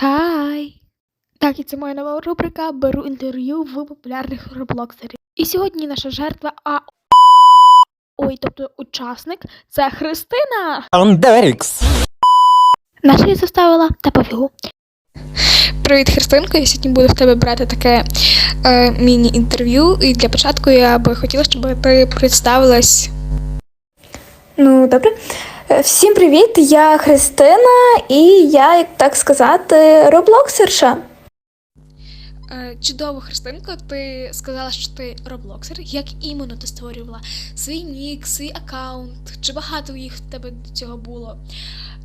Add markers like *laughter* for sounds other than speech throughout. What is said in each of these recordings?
Хай! Так, і це моя нова рубрика Беру інтерв'ю в популярних роблоксерів. І сьогодні наша жертва А. Ой, тобто учасник це Христина. Андерікс. Наша її заставила та пофігу. Привіт, Христинко. Я сьогодні буду в тебе брати таке е, міні-інтерв'ю. І для початку я би хотіла, щоб ти представилась. Ну, добре. Е, Всім привіт! Я Христина, і я, як так сказати, роблоксерша. Е, чудово, Христинко, ти сказала, що ти роблоксер. Як іменно ти створювала свій нік, свій аккаунт? Чи багато їх в тебе до цього було?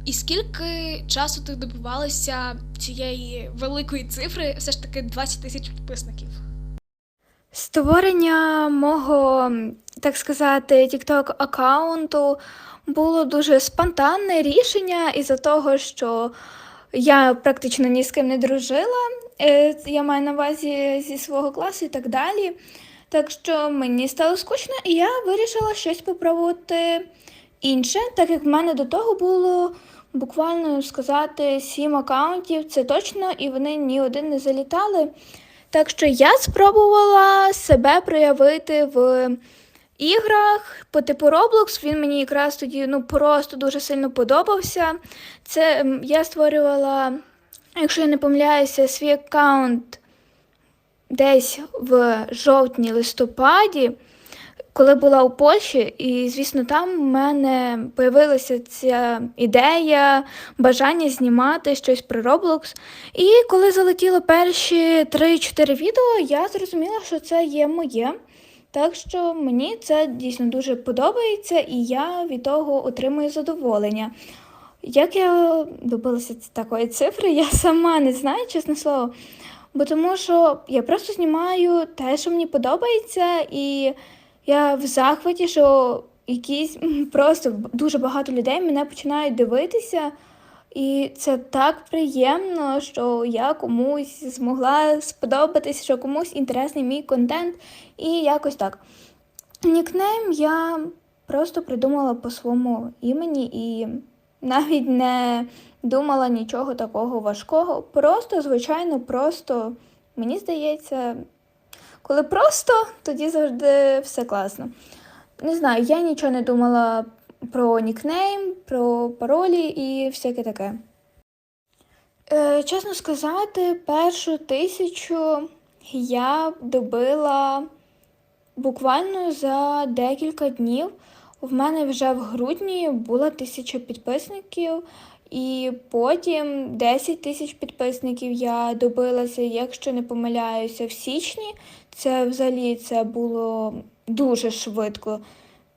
І скільки часу ти добивалася цієї великої цифри, все ж таки 20 тисяч підписників? Створення мого, так сказати, TikTok аккаунту було дуже спонтанне рішення із-за того, що я практично ні з ким не дружила. Е, Я маю на увазі зі свого класу і так далі. Так що мені стало скучно, і я вирішила щось попробувати інше, так як в мене до того було буквально сказати сім аккаунтів, це точно, і вони ні один не залітали. Так що я спробувала себе проявити в іграх по типу Roblox. Він мені якраз тоді ну, просто дуже сильно подобався. Це я створювала, якщо я не помиляюся, свій аккаунт десь в жовтні-листопаді, коли була у Польщі, і, звісно, там в мене появилася ця ідея, бажання знімати щось про Roblox. І коли залетіло перші 3-4 відео, я зрозуміла, що це є моє. Так що мені це дійсно дуже подобається, і я від того отримую задоволення. Як я добилася такої цифри, я *laughs* сама не знаю, чесне слово. Бо тому що я просто знімаю те, що мені подобається, і я в захваті, що якісь просто дуже багато людей мене починають дивитися. І це так приємно, що я комусь змогла сподобатись, що комусь інтересний мій контент, і якось так. Нікнейм я просто придумала по своєму імені і навіть не думала нічого такого важкого. Просто, звичайно, просто мені здається, коли просто, тоді завжди все класно. Не знаю, я нічого не думала про нікнейм, про паролі і всяке таке. Е, чесно сказати, першу тисячу я добила буквально за декілька днів. В мене вже в грудні було тисяча підписників, і потім 10 тисяч підписників я добилася, якщо не помиляюся, в січні. Це взагалі це було дуже швидко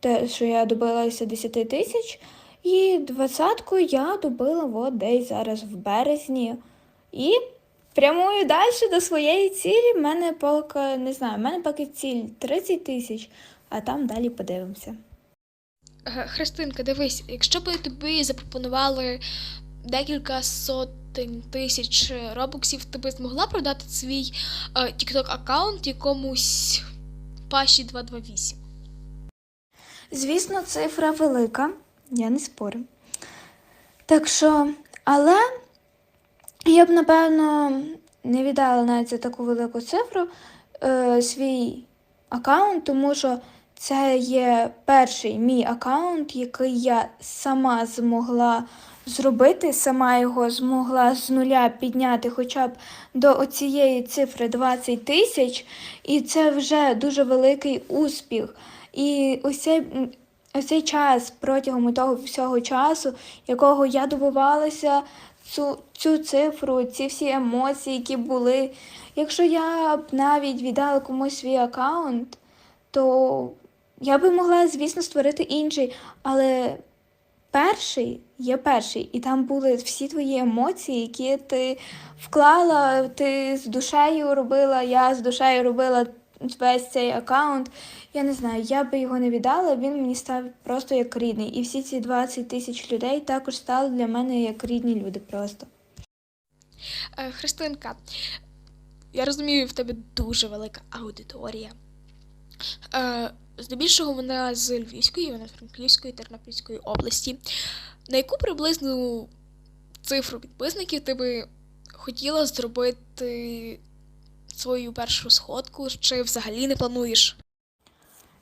те, що я добилася 10 тисяч. І двадцятку я добила от десь зараз в березні. І прямую далі до своєї цілі. В мене поки не знаю, в мене поки ціль 30 тисяч, а там далі подивимося. Е, Христинка, дивись, якщо б тобі запропонували декілька сотень тисяч робоксів, ти би змогла продати свій е, TikTok аккаунт якомусь Паші 228? Звісно, цифра велика, я не спорю. Так що, але я б, напевно, не віддала навіть за таку велику цифру е, свій аккаунт, тому що це є перший мій аккаунт, який я сама змогла зробити, сама його змогла з нуля підняти хоча б до оцієї цифри 20 тисяч, і це вже дуже великий успіх. І ось цей, ось цей час протягом того всього часу, якого я добивалася цю, цю цифру, ці всі емоції, які були. Якщо я б навіть віддала комусь свій аккаунт, то я би могла, звісно, створити інший, але перший є перший, і там були всі твої емоції, які ти вклала, ти з душею робила, я з душею робила весь цей аккаунт. Я не знаю, я би його не віддала, він мені став просто як рідний. І всі ці 20 тисяч людей також стали для мене як рідні люди просто. Е, Христинка, я розумію, в тебе дуже велика аудиторія. Е, здебільшого вона з Львівської, вона з Франківської, Тернопільської області. На яку приблизну цифру підписників ти би хотіла зробити свою першу сходку, чи взагалі не плануєш?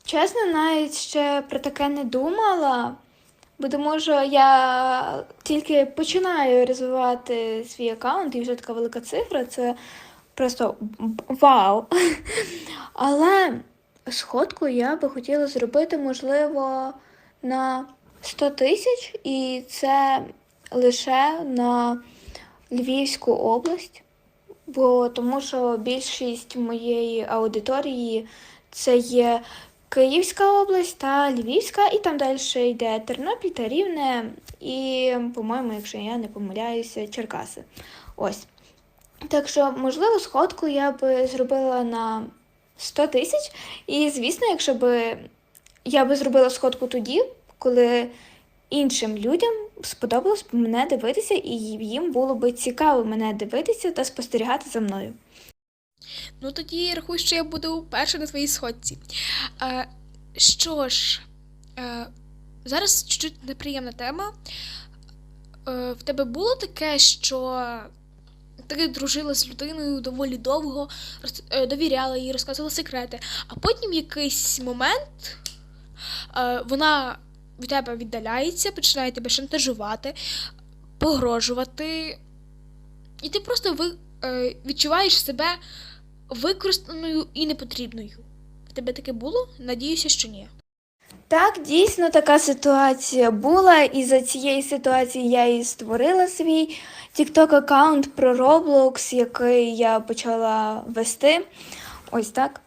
Чесно, навіть ще про таке не думала, бо тому що я тільки починаю розвивати свій аккаунт, і вже така велика цифра, це просто вау. *laughs* Але сходку я би хотіла зробити, можливо, на 100 тисяч, і це лише на Львівську область, бо тому що більшість моєї аудиторії це є Київська область та Львівська, і там далі йде Тернопіль та Рівне, і, по-моєму, якщо я не помиляюся, Черкаси. Ось. Так що, можливо, сходку я би зробила на 100 тисяч. І, звісно, якщо би я би зробила сходку тоді, коли іншим людям сподобалось б мене дивитися, і їм було би цікаво мене дивитися та спостерігати за мною. Ну тоді рахуй, що я буду перша на твоїй сходці. Е, що ж, е, зараз чуть-чуть неприємна тема. Е, в тебе було таке, що ти дружила з людиною доволі довго, довіряла їй, розказувала секрети, а потім якийсь момент е, вона від тебе віддаляється, починає тебе шантажувати, погрожувати, і ти просто ви, е, відчуваєш себе використаною і непотрібною. В тебе таке було? Надіюся, що ні. Так, дійсно така ситуація була, і за цієї ситуації я і створила свій TikTok аккаунт про Roblox, який я почала вести. Ось так.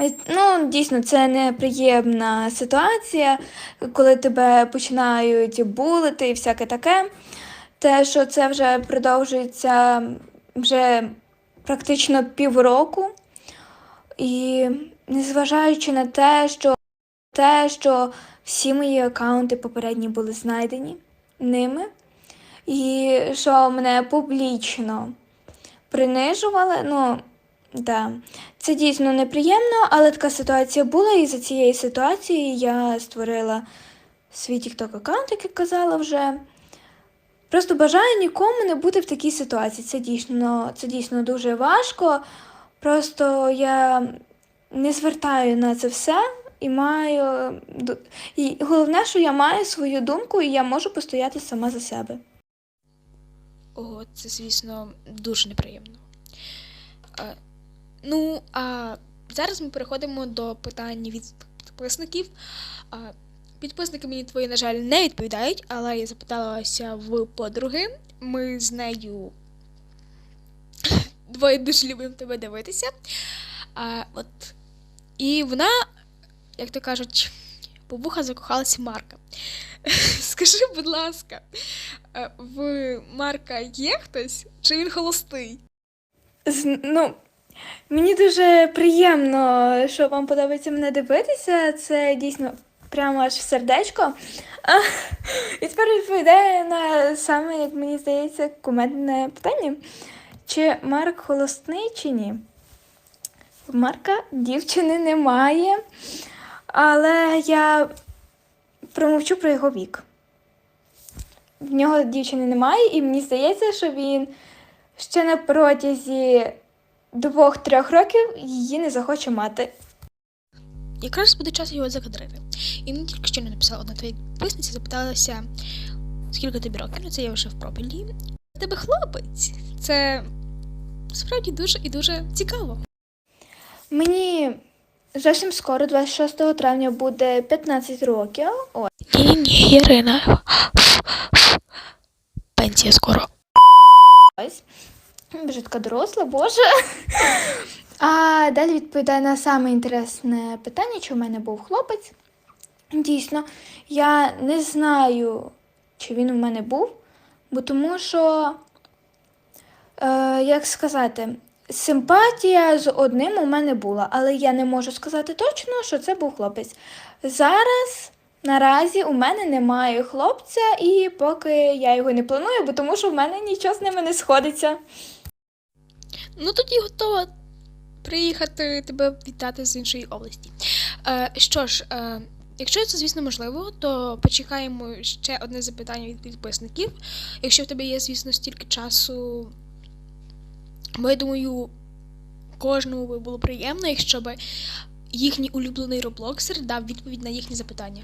Е, Ну, дійсно, це неприємна ситуація, коли тебе починають булити і всяке таке. Те, що це вже продовжується вже практично півроку. І незважаючи на те, що те, що всі мої аккаунти попередні були знайдені ними, і що мене публічно принижували. Ну, да, це дійсно неприємно, але така ситуація була, і за цієї ситуації я створила свій TikTok аккаунт, як я казала вже. Просто бажаю нікому не бути в такій ситуації. Це дійсно, це дійсно дуже важко. Просто я не звертаю на це все і маю. І головне, що я маю свою думку, і я можу постояти сама за себе. Ого, це, звісно, дуже неприємно. Ну, а зараз ми переходимо до питань від підписників. Підписники мені твої, на жаль, не відповідають, але я запиталася в подруги. Ми з нею двоє дуже любимо тебе дивитися. А, от. І вона, як то кажуть, по вуха закохалася Марка. *laughs* Скажи, будь ласка, в Марка є хтось, чи він холостий? З- Ну, мені дуже приємно, що вам подобається мене дивитися. Це дійсно прямо аж в сердечко. А, і тепер відповідає на саме, як мені здається, кумедне питання. Чи Марк холостний, чи ні? Марка дівчини немає, але я промовчу про його вік. В нього дівчини немає, і мені здається, що він ще на протязі двох-трьох років її не захоче мати. Якраз буде час його закадрити. І мені тільки що не написала одна твоя підписниця, запиталася, скільки тобі років, ну це я вже в пропілі. У тебе хлопець. Це справді дуже і дуже цікаво. Мені зовсім скоро, 26 травня, буде 15 років. Ой. Ні, ні, Ірина. Пенсія скоро. Ось. Вже доросла, боже. А далі відповідає на саме інтересне питання, чи в мене був хлопець. Дійсно, я не знаю, чи він у мене був, бо тому що, е, як сказати, симпатія з одним у мене була, але я не можу сказати точно, що це був хлопець. Зараз Наразі у мене немає хлопця, і поки я його не планую, бо тому що в мене нічого з ними не сходиться. Ну тоді готова приїхати тебе вітати з іншої області. Е, що ж, е, якщо це, звісно, можливо, то почекаємо ще одне запитання від підписників. Якщо в тебе є, звісно, стільки часу, Бо я думаю, кожному би було приємно, якщо б їхній улюблений роблоксер дав відповідь на їхні запитання.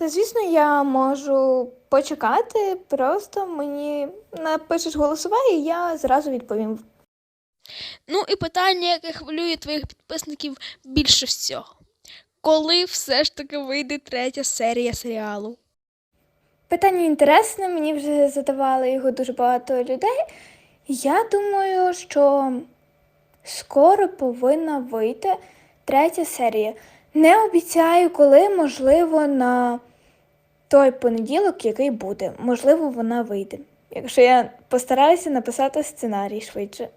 Та звісно, я можу почекати, просто мені напишеш голосове, і я зразу відповім. Ну і питання, яке хвилює твоїх підписників більше всього. Коли все ж таки вийде третя серія серіалу? Питання інтересне, мені вже задавали його дуже багато людей. Я думаю, що скоро повинна вийти третя серія. Не обіцяю, коли, можливо, на той понеділок, який буде. Можливо, вона вийде. Якщо я постараюся написати сценарій швидше.